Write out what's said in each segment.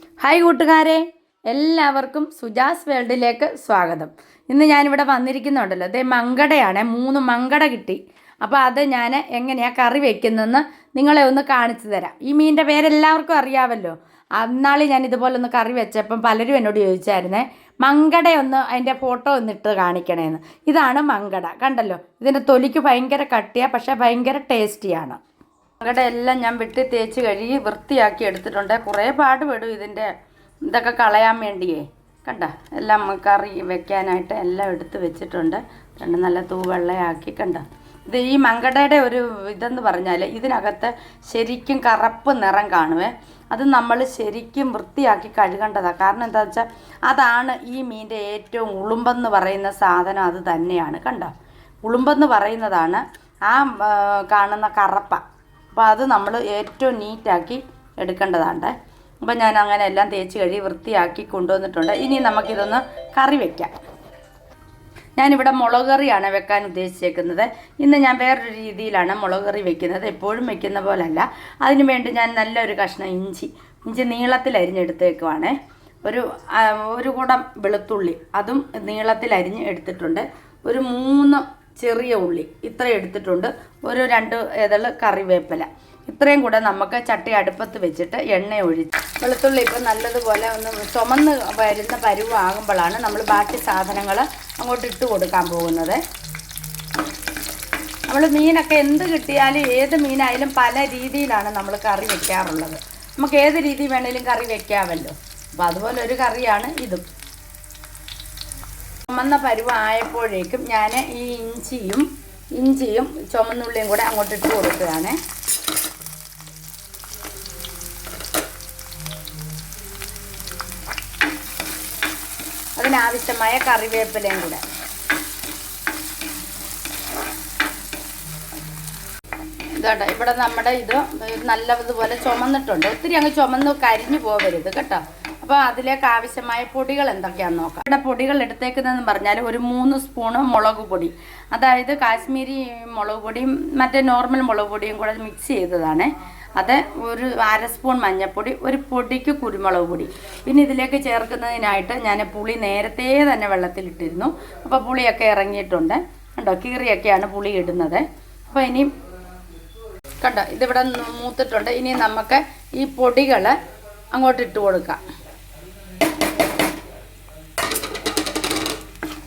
Hi കൂട്ടുകാരെ എല്ലാവർക്കും സുജാസ് വേൾഡിലേക്ക് സ്വാഗതം. ഇന്ന് ഞാനിവിടെ വന്നിരിക്കുന്നുണ്ടല്ലോ. അതേ മങ്കടയാണ്. മൂന്ന് മങ്കട കിട്ടി. അപ്പോൾ അത് ഞാൻ എങ്ങനെയാണ് കറി വെക്കുന്നതെന്ന് നിങ്ങളെ ഒന്ന് കാണിച്ചു തരാം. ഈ മീനിന്റെ പേരെല്ലാവർക്കും അറിയാമല്ലോ അന്നാളി ഞാൻ ഇതുപോലെ ഒന്ന് കറി വെച്ചപ്പം പലരും എന്നോട് ചോദിച്ചായിരുന്നേ മങ്കട ഒന്ന് അതിന്റെ ഫോട്ടോ ഒന്നിട്ട് കാണിക്കണേന്ന്. ഇതാണ് മങ്കട. കണ്ടല്ലോ? ഇതിന്റെ തൊലിക്ക് ഭയങ്കര കട്ടിയാണ് പക്ഷേ ഭയങ്കര ടേസ്റ്റിയാണ്. മങ്കട എല്ലാം ഞാൻ വെട്ടി തേച്ച് കഴുകി വൃത്തിയാക്കി എടുത്തിട്ടുണ്ട്. കുറേ പാട് പാടുപെടും ഇതിന്റെ. ഇതൊക്കെ കളയാൻ വേണ്ടിയേ. കണ്ട എല്ലാം കറി വെക്കാനായിട്ട് എല്ലാം എടുത്ത് വെച്ചിട്ടുണ്ട്. രണ്ട് നല്ല തൂവെള്ളയാക്കി കണ്ട. ഇത് ഈ മങ്കടയുടെ ഒരു ഇതെന്ന് പറഞ്ഞാൽ ഇതിനകത്ത് ശരിക്കും കറുപ്പ് നിറം കാണുവേ. അത് നമ്മൾ ശരിക്കും വൃത്തിയാക്കി കഴുകേണ്ടതാണ് കാരണം എന്താ വെച്ചാൽ അതാണ് ഈ മീന്റെ ഏറ്റവും ഉളുമ്പെന്ന് പറയുന്ന സാധനം അത് തന്നെയാണ് കണ്ട. ഉളുമ്പെന്ന് പറയുന്നതാണ് ആ, കാണുന്ന കറപ്പ. അപ്പോൾ അത് നമ്മൾ ഏറ്റവും നീറ്റാക്കി എടുക്കേണ്ടതാണ് അപ്പോൾ ഞാൻ അങ്ങനെ എല്ലാം തേച്ച് കഴുകി വൃത്തിയാക്കി കൊണ്ടുവന്നിട്ടുണ്ട്. ഇനി നമുക്കിതൊന്ന് കറി വയ്ക്കാം ഞാനിവിടെ മുളക് കറിയാണ് വെക്കാൻ ഉദ്ദേശിച്ചേക്കുന്നത്. ഇന്ന് ഞാൻ വേറൊരു രീതിയിലാണ് മുളക് കറി വെക്കുന്നത്. എപ്പോഴും വെക്കുന്ന പോലല്ല. അതിന് വേണ്ടി ഞാൻ നല്ലൊരു കഷ്ണം ഇഞ്ചി ഇഞ്ചി നീളത്തിൽ അരിഞ്ഞെടുത്തേക്കുവാണ്. ഒരു ഒരു കുടം വെളുത്തുള്ളി അതും നീളത്തിൽ അരിഞ്ഞ് എടുത്തിട്ടുണ്ട്. ഒരു മൂന്ന് ചെറിയ ഉള്ളി. ഇത്ര എടുത്തിട്ടുണ്ട്. ഒരു രണ്ട് ഏതൾ കറിവേപ്പില. ഇത്രയും കൂടെ നമുക്ക് ചട്ടി അടുപ്പത്ത് വെച്ചിട്ട് എണ്ണ ഒഴിച്ച് വെളുത്തുള്ളി ഇപ്പം നല്ലതുപോലെ ഒന്ന് ചുമന്ന് വരുന്ന പരുവാകുമ്പോഴാണ് നമ്മൾ ബാക്കി സാധനങ്ങൾ അങ്ങോട്ട് ഇട്ട് കൊടുക്കാൻ പോകുന്നത്. നമ്മൾ മീനൊക്കെ എന്ത് കിട്ടിയാലും ഏത് മീനായാലും പല രീതിയിലാണ് നമ്മൾ കറി വെക്കാറുള്ളത്. നമുക്ക് ഏത് രീതി വേണേലും കറി വെക്കാമല്ലോ. അപ്പോൾ അതുപോലെ ഒരു കറിയാണ് ഇതും. ചുമന്ന പരുവായപ്പോഴേക്കും ഞാൻ ഈ ഇഞ്ചിയും ഇഞ്ചിയും ചുമന്നുള്ളിയും കൂടെ അങ്ങോട്ട് ഇട്ട് കൊടുക്കുകയാണ്. അതിനാവശ്യമായ കറിവേപ്പിലയും കൂടെ. ഇതാട്ടോ ഇവിടെ നമ്മുടെ ഇത് നല്ലതുപോലെ ചുമന്നിട്ടുണ്ട്. ഒത്തിരി അങ്ങ് ചുമന്ന് കരിഞ്ഞു പോകരുത് കേട്ടോ. അപ്പോൾ അതിലേക്ക് ആവശ്യമായ പൊടികൾ എന്തൊക്കെയാണെന്ന് നോക്കാം. ഇവിടെ പൊടികൾ എടുത്തേക്കുന്നതെന്ന് പറഞ്ഞാൽ ഒരു മൂന്ന് സ്പൂണ് മുളക് പൊടി. അതായത് കാശ്മീരി മുളക് പൊടിയും മറ്റേ നോർമൽ മുളക് പൊടിയും കൂടെ മിക്സ് ചെയ്തതാണ്. അത് ഒരു അര സ്പൂൺ മഞ്ഞൾപ്പൊടി ഒരു പൊടിക്ക് കുരുമുളക് പൊടി. പിന്നെ ഇതിലേക്ക് ചേർക്കുന്നതിനായിട്ട് ഞാൻ പുളി നേരത്തെ തന്നെ വെള്ളത്തിലിട്ടിരുന്നു. അപ്പോൾ പുളിയൊക്കെ ഇറങ്ങിയിട്ടുണ്ട്. കണ്ടോ കീറിയൊക്കെയാണ് പുളി ഇടുന്നത്. അപ്പോൾ ഇനി കണ്ടോ ഇതിവിടെ മൂത്തിട്ടുണ്ട്. ഇനി നമുക്ക് ഈ പൊടികൾ അങ്ങോട്ട് ഇട്ട് കൊടുക്കാം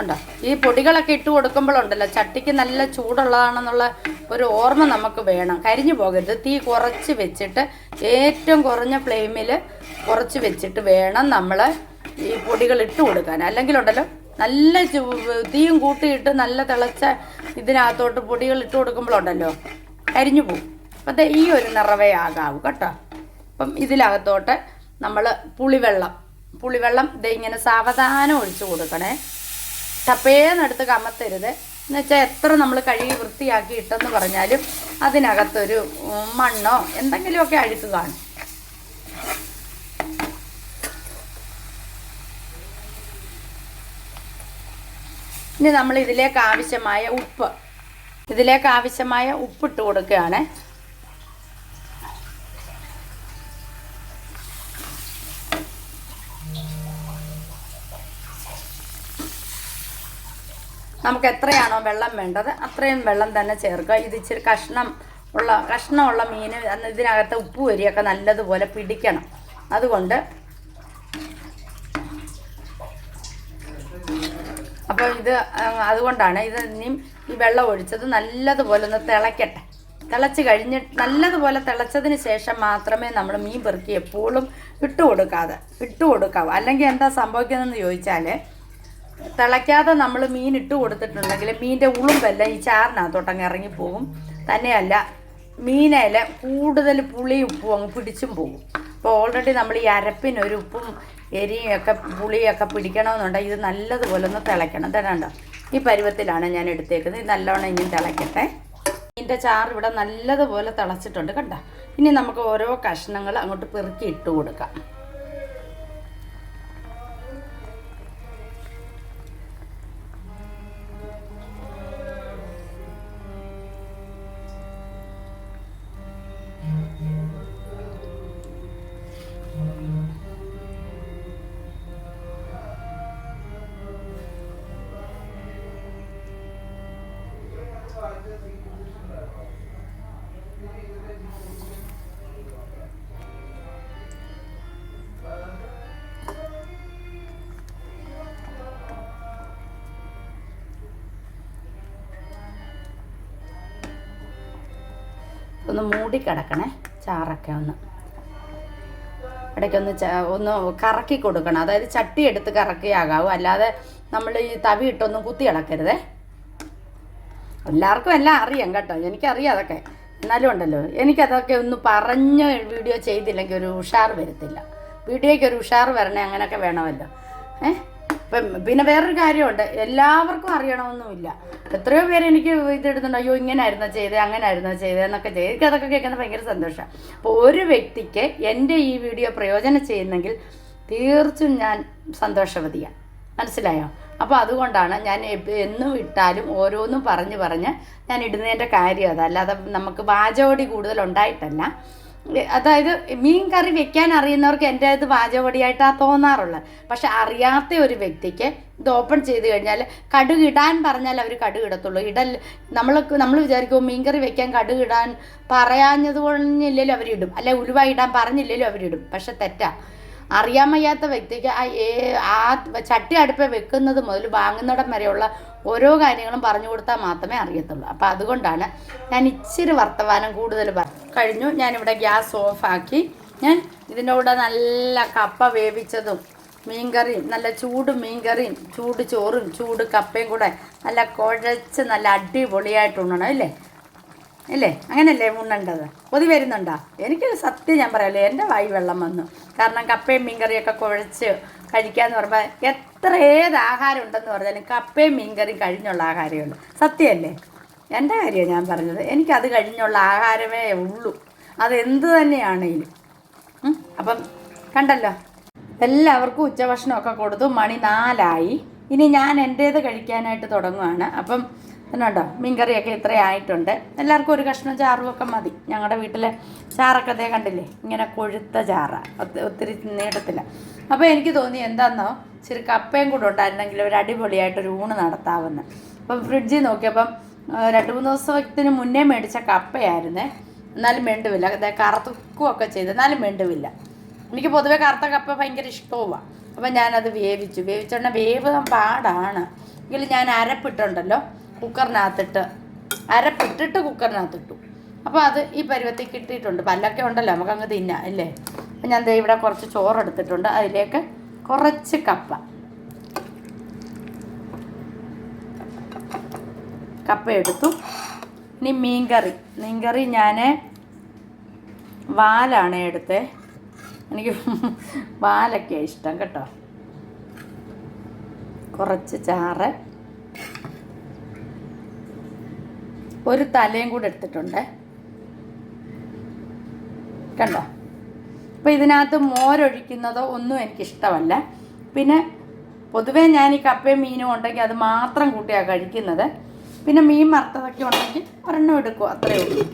ഉണ്ടോ ഈ പൊടികളൊക്കെ ഇട്ട് കൊടുക്കുമ്പോഴുണ്ടല്ലോ ചട്ടിക്ക് നല്ല ചൂടുള്ളതാണെന്നുള്ള ഒരു ഓർമ്മ നമുക്ക് വേണം. കരിഞ്ഞു പോകരുത്. തീ കുറച്ച് വെച്ചിട്ട് ഏറ്റവും കുറഞ്ഞ ഫ്ലെയിമിൽ കുറച്ച് വെച്ചിട്ട് വേണം നമ്മൾ ഈ പൊടികൾ ഇട്ട് കൊടുക്കാൻ. അല്ലെങ്കിൽ ഉണ്ടല്ലോ നല്ല തീയും കൂട്ടിയിട്ട് നല്ല തിളച്ച ഇതിനകത്തോട്ട് പൊടികൾ ഇട്ട് കൊടുക്കുമ്പോഴുണ്ടല്ലോ കരിഞ്ഞു പോകും അപ്പം ഈ ഒരു നിറവേ ആകാവൂ കേട്ടോ. അപ്പം ഇതിനകത്തോട്ട് നമ്മൾ പുളിവെള്ളം പുളിവെള്ളം ഇങ്ങനെ സാവധാനം ഒഴിച്ചു കൊടുക്കണേ. ടപ്പേന്നെടുത്ത് കമത്തരുത്. എന്നുവെച്ചാൽ എത്ര നമ്മൾ കഴുകി വൃത്തിയാക്കി ഇട്ടെന്ന് പറഞ്ഞാലും അതിനകത്തൊരു മണ്ണോ എന്തെങ്കിലുമൊക്കെ അഴുക്ക് കാണും. ഇനി നമ്മൾ ഇതിലേക്ക് ആവശ്യമായ ഉപ്പ് ഇതിലേക്ക് ആവശ്യമായ ഉപ്പിട്ട് കൊടുക്കുകയാണ്. നമുക്ക് എത്രയാണോ വെള്ളം വേണ്ടത് അത്രയും വെള്ളം തന്നെ ചേർക്കുക. ഇത് ഇച്ചിരി കഷ്ണം ഉള്ള കഷ്ണമുള്ള മീൻ ഇതിനകത്ത് ഉപ്പ് വരിയൊക്കെ നല്ലതുപോലെ പിടിക്കണം. അതുകൊണ്ട് അപ്പോൾ ഇത് അതുകൊണ്ടാണ് ഇത് ഇനിയും ഈ വെള്ളം ഒഴിച്ചത് നല്ലതുപോലെ ഒന്ന് തിളയ്ക്കട്ടെ. തിളച്ച് കഴിഞ്ഞിട്ട് നല്ലതുപോലെ തിളച്ചതിന് ശേഷം മാത്രമേ നമ്മൾ മീൻ പെറുക്കി എപ്പോഴും ഇട്ട് കൊടുക്കാതെ അല്ലെങ്കിൽ എന്താ സംഭവിക്കുന്നതെന്ന് ചോദിച്ചാൽ തിളയ്ക്കാതെ നമ്മൾ മീൻ ഇട്ട് കൊടുത്തിട്ടുണ്ടെങ്കിൽ മീനിന്റെ ഉളുമ്പെല്ലാം ഈ ചാറിനകത്തോട്ടങ്ങ് ഇറങ്ങിപ്പോകും തന്നെയല്ല മീനയില കൂടുതൽ പുളി ഉപ്പും അങ്ങ് പിടിച്ചും പോകും. അപ്പോൾ ഓൾറെഡി നമ്മൾ ഈ അരപ്പിനൊരു ഉപ്പും എരിയും ഒക്കെ പുളിയൊക്കെ പിടിക്കണമെന്നുണ്ടെങ്കിൽ ഇത് നല്ലതുപോലെ ഒന്ന് തിളയ്ക്കണം. തരണ്ട ഈ പരുവത്തിലാണ് ഞാൻ എടുത്തേക്കുന്നത്. ഇത് നല്ലോണം ഇനിയും തിളയ്ക്കട്ടെ. ഇതിന്റെ ചാറ് ഇവിടെ നല്ലതുപോലെ തിളച്ചിട്ടുണ്ട് കണ്ട. ഇനി നമുക്ക് ഓരോ കഷ്ണങ്ങൾ അങ്ങോട്ട് പെറുക്കി ഇട്ട് കൊടുക്കാം. ഒന്ന് മൂടി കിടക്കണേ ചാറൊക്കെ ഒന്ന്. ഇടയ്ക്കൊന്ന് ഒന്ന് കറക്കി കൊടുക്കണം. അതായത് ചട്ടി എടുത്ത് കറക്കിയാകാവൂ. അല്ലാതെ നമ്മൾ ഈ തവി ഇട്ടൊന്നും കുത്തി ഇളക്കരുതേ. എല്ലാവർക്കും എല്ലാം അറിയാം കേട്ടോ. എനിക്കറിയാം അതൊക്കെ. എന്നാലും ഉണ്ടല്ലോ. എനിക്കതൊക്കെ ഒന്ന് പറഞ്ഞ് വീഡിയോ ചെയ്തില്ലെങ്കിൽ ഒരു ഉഷാർ വരത്തില്ല. വീഡിയോയ്ക്ക് ഒരു ഉഷാർ വരണേ അങ്ങനെയൊക്കെ വേണമല്ലോ. ഏ? ഇപ്പം പിന്നെ വേറൊരു കാര്യമുണ്ട്. എല്ലാവർക്കും അറിയണമെന്നുമില്ല. എത്രയോ പേര് എനിക്ക് ഇതെടുത്തുണ്ട് അയ്യോ ഇങ്ങനെ ഇങ്ങനായിരുന്നോ ചെയ്തത് അങ്ങനായിരുന്നോ ചെയ്തത് എന്നൊക്കെ ചെയ്ത് എനിക്ക് അതൊക്കെ കേൾക്കുന്നത് ഭയങ്കര സന്തോഷമാണ് അപ്പോൾ ഒരു വ്യക്തിക്ക് എന്റെ ഈ വീഡിയോ പ്രയോജനം ചെയ്യുന്നെങ്കിൽ തീർച്ചും ഞാൻ സന്തോഷവതിയാണ്. മനസ്സിലായോ? അപ്പോൾ അതുകൊണ്ടാണ് ഞാൻ എന്നും ഇട്ടാലും ഓരോന്നും പറഞ്ഞ് പറഞ്ഞ് ഞാൻ ഇടുന്നതിന്റെ കാര്യം അതല്ലാതെ നമുക്ക് വാചോടി കൂടുതൽ ഉണ്ടായിട്ടല്ല അതായത് മീൻ കറി വെക്കാൻ അറിയുന്നവർക്ക് എന്റെ ഇത് പാചകപടിയായിട്ടാണ് തോന്നാറുള്ളത്. പക്ഷെ അറിയാത്ത ഒരു വ്യക്തിക്ക് ഇത് ഓപ്പൺ ചെയ്ത് കഴിഞ്ഞാൽ കടുക് ഇടാൻ പറഞ്ഞാൽ അവർ കടുക് ഇടത്തുള്ളൂ ഇടൽ നമ്മൾ നമ്മൾ വിചാരിക്കും മീൻ കറി വെക്കാൻ കടുക് ഇടാൻ പറയാഞ്ഞത് കൊണ്ടില്ലല്ലോ അവരിടും. അല്ലെ ഉലുവ ഇടാൻ പറഞ്ഞില്ലല്ലോ അവരിടും. പക്ഷെ തെറ്റാ. അറിയാൻ വയ്യാത്ത വ്യക്തിക്ക് ആ ആ ചട്ടി അടുപ്പ് വെക്കുന്നത് മുതൽ വാങ്ങുന്നിടം വരെയുള്ള ഓരോ കാര്യങ്ങളും പറഞ്ഞു കൊടുത്താൽ മാത്രമേ അറിയത്തുള്ളൂ. അപ്പോൾ അതുകൊണ്ടാണ് ഞാൻ ഇച്ചിരി വർത്തമാനം കൂടുതൽ കഴിഞ്ഞു. ഞാനിവിടെ ഗ്യാസ് ഓഫാക്കി ഞാൻ ഇതിന്റെ കൂടെ നല്ല കപ്പ വേവിച്ചതും മീൻകറിയും നല്ല ചൂട് മീൻകറിയും ചൂട് ചോറും ചൂട് കപ്പയും കൂടെ നല്ല കുഴച്ച് നല്ല അടിപൊളിയായിട്ട് ഉണ്ണണം ഇല്ലേ ഇല്ലേ? അങ്ങനല്ലേ ഉണ്ണേണ്ടത് കൊതി വരുന്നുണ്ടോ? എനിക്ക് സത്യം ഞാൻ പറയാമല്ലോ എന്റെ വായി വെള്ളം വന്നു. കാരണം കപ്പയും മീൻകറിയൊക്കെ കുഴച്ച് കഴിക്കാന്ന് പറയുമ്പോൾ എത്ര ഏത് ആഹാരം ഉണ്ടെന്ന് പറഞ്ഞാലും കപ്പയും മീൻകറിയും കഴിഞ്ഞുള്ള ആഹാരമേ ഉള്ളൂ. സത്യമല്ലേ? എന്റെ കാര്യമാണ് ഞാൻ പറഞ്ഞത്. എനിക്കത് കഴിഞ്ഞുള്ള ആഹാരമേ ഉള്ളൂ. അതെന്ത് തന്നെയാണെങ്കിലും അപ്പം കണ്ടല്ലോ? എല്ലാവർക്കും ഉച്ചഭക്ഷണമൊക്കെ കൊടുത്തു. മണി നാലായി. ഇനി ഞാൻ എന്റേത് കഴിക്കാനായിട്ട് തുടങ്ങുവാണ്. അപ്പം എന്നുണ്ടോ മീൻകറിയൊക്കെ ഇത്രയായിട്ടുണ്ട് എല്ലാവർക്കും ഒരു കഷ്ണം ചാറും ഒക്കെ മതി. ഞങ്ങളുടെ വീട്ടിലെ ചാറൊക്കെ അതേ കണ്ടില്ലേ? ഇങ്ങനെ കൊഴുത്ത ചാറ. ഒത്തി- ഒത്തിരി നീട്ടത്തില്ല. അപ്പോൾ എനിക്ക് തോന്നി എന്താണെന്നോ ഇച്ചിരി കപ്പയും കൂടെ ഉണ്ടായിരുന്നെങ്കിൽ ഒരു അടിപൊളിയായിട്ടൊരു ഊണ് നടത്താമെന്ന് അപ്പം ഫ്രിഡ്ജിൽ നോക്കിയപ്പം രണ്ട് മൂന്ന് ദിവസത്തിന് മുന്നേ മേടിച്ച കപ്പയായിരുന്നേ. എന്നാലും വേണ്ടുമില്ല കറുത്തുക്കുമൊക്കെ ചെയ്ത്. എന്നാലും വേണ്ടുമില്ല എനിക്ക് പൊതുവേ കറുത്ത കപ്പ ഭയങ്കര ഇഷ്ടവുമാണ് അപ്പം ഞാനത് വേവിച്ചു. വേവിച്ചോണ്ട വേവാൻ പാടാണ്. എങ്കിലും ഞാൻ അരപ്പിട്ടുണ്ടല്ലോ. കുക്കറിനകത്തിട്ട് അരപ്പിട്ടിട്ട് കുക്കറിനകത്തിട്ടു. അപ്പോൾ അത് ഈ പരുവത്തിൽ കിട്ടിയിട്ടുണ്ട്. പല്ലൊക്കെ ഉണ്ടല്ലോ നമുക്കങ്ങ് തിന്നാം അല്ലേ? അപ്പം ഞാൻ ഇവിടെ കുറച്ച് ചോറെടുത്തിട്ടുണ്ട്. അതിലേക്ക് കുറച്ച് കപ്പ. കപ്പ എടുത്തു. ഇനി മീൻകറി. മീൻകറി ഞാൻ വാലാണ് എടുത്തത് എനിക്ക് വാലൊക്കെ ഇഷ്ടം കേട്ടോ. കുറച്ച് ചാറ്. ഒരു തലയും കൂടെ എടുത്തിട്ടുണ്ട്. കണ്ടോ? അപ്പോൾ ഇതിനകത്ത് മോരൊഴിക്കുന്നതോ ഒന്നും എനിക്കിഷ്ടമല്ല. പിന്നെ പൊതുവേ ഞാൻ ഈ കപ്പയും മീനും ഉണ്ടെങ്കിൽ അത് മാത്രം കൂട്ടിയാണ് കഴിക്കുന്നത്. പിന്നെ മീൻ വറുത്തതൊക്കെ ഉണ്ടെങ്കിൽ ഒരെണ്ണം എടുക്കും അത്രയേ ഉള്ളൂ.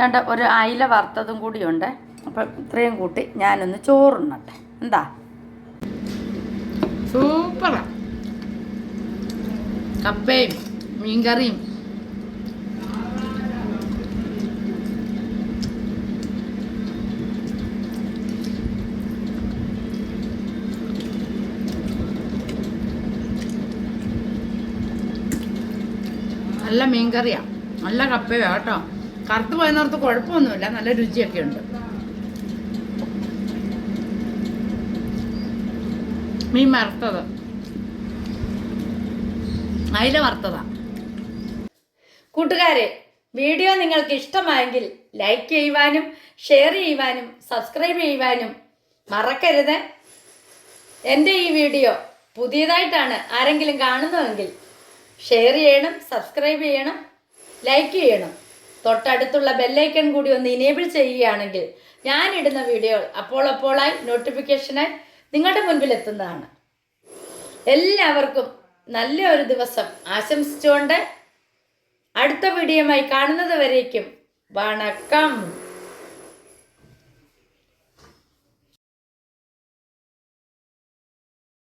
രണ്ട് ഒരു അയില വറുത്തതും കൂടിയുണ്ട് അപ്പം ഇത്രയും കൂട്ടി ഞാനൊന്ന് ചോറുണ്ണട്ടെ. എന്താ? സൂപ്പറാ. കപ്പയും മീൻകറിയും. നല്ല മീൻകറിയാ. നല്ല കപ്പയാണ് കേട്ടോ. കറുത്ത് പോയെന്നോർത്ത് കുഴപ്പമൊന്നുമില്ല. നല്ല രുചിയൊക്കെ ഉണ്ട്. മീൻ വറുത്തത്. അയില വറുത്തതാ. കൂട്ടുകാരെ വീഡിയോ നിങ്ങൾക്ക് ഇഷ്ടമായെങ്കിൽ ലൈക്ക് ചെയ്യുവാനും ഷെയർ ചെയ്യുവാനും സബ്സ്ക്രൈബ് ചെയ്യുവാനും മറക്കരുത്. എന്റെ ഈ വീഡിയോ പുതിയതായിട്ടാണ് ആരെങ്കിലും കാണുന്നതെങ്കിൽ ഷെയർ ചെയ്യണം സബ്സ്ക്രൈബ് ചെയ്യണം ലൈക്ക് ചെയ്യണം. തൊട്ടടുത്തുള്ള ബെല്ലൈക്കൺ കൂടി ഒന്ന് ഇനേബിൾ ചെയ്യുകയാണെങ്കിൽ ഇടുന്ന വീഡിയോ അപ്പോൾ അപ്പോളായി നോട്ടിഫിക്കേഷനായി നിങ്ങളുടെ മുൻപിൽ എത്തുന്നതാണ് എല്ലാവർക്കും നല്ല ഒരു ദിവസം ആശംസിച്ചുകൊണ്ട് അടുത്ത വീഡിയോയുമായി കാണുന്നത് വരേക്കും. വണക്കം.